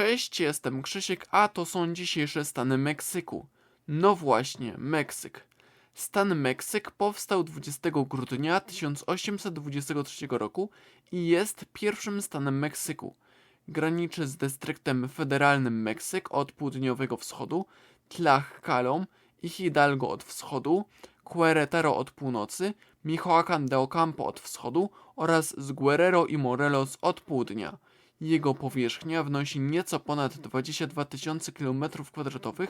Cześć, jestem Krzysiek, a to są dzisiejsze stany Meksyku. No właśnie, Meksyk. Stan Meksyk powstał 20 grudnia 1823 roku i jest pierwszym stanem Meksyku. Graniczy z dystryktem federalnym Meksyk od południowego wschodu, Tlaxcalą i Hidalgo od wschodu, Querétaro od północy, Michoacán de Ocampo od wschodu oraz z Guerrero i Morelos od południa. Jego powierzchnia wynosi nieco ponad 22 tysiące km2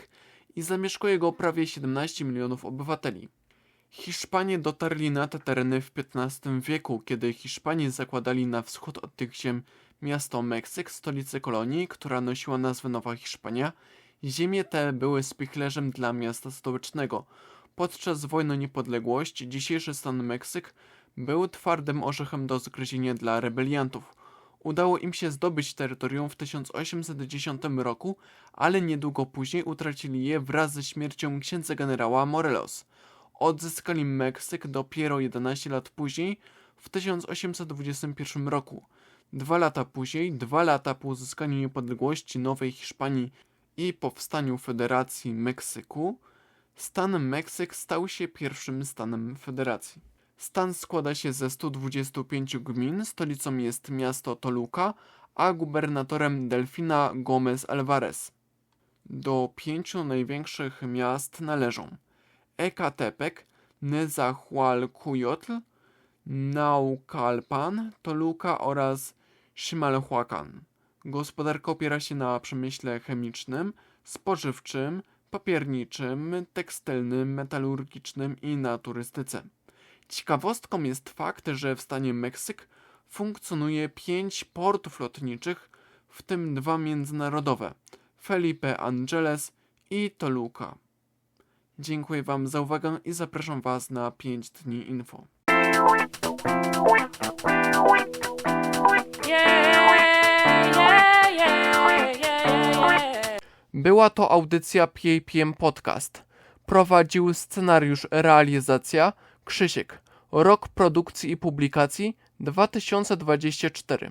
i zamieszkuje go prawie 17 milionów obywateli. Hiszpanie dotarli na te tereny w XV wieku, kiedy Hiszpanie zakładali na wschód od tych ziem miasto Meksyk, stolicę kolonii, która nosiła nazwę Nowa Hiszpania. Ziemie te były spichlerzem dla miasta stołecznego. Podczas wojny o niepodległość dzisiejszy stan Meksyk był twardym orzechem do zgryzienia dla rebeliantów. Udało im się zdobyć terytorium w 1810 roku, ale niedługo później utracili je wraz ze śmiercią księdza generała Morelos. Odzyskali Meksyk dopiero 11 lat później, w 1821 roku. Dwa lata później, dwa lata po uzyskaniu niepodległości Nowej Hiszpanii i powstaniu Federacji Meksyku, stan Meksyk stał się pierwszym stanem federacji. Stan składa się ze 125 gmin, stolicą jest miasto Toluca, a gubernatorem Delfina Gomez Alvarez. Do pięciu największych miast należą Ecatepec, Nezahualcóyotl, Naucalpan, Toluca oraz Ximalhuacan. Gospodarka opiera się na przemyśle chemicznym, spożywczym, papierniczym, tekstylnym, metalurgicznym i na turystyce. Ciekawostką jest fakt, że w stanie Meksyk funkcjonuje pięć portów lotniczych, w tym dwa międzynarodowe Felipe Angeles i Toluca. Dziękuję Wam za uwagę i zapraszam Was na 5 dni info. Była to audycja PAPM Podcast. Prowadził scenariusz realizacja Krzysiek. Rok produkcji i publikacji 2024.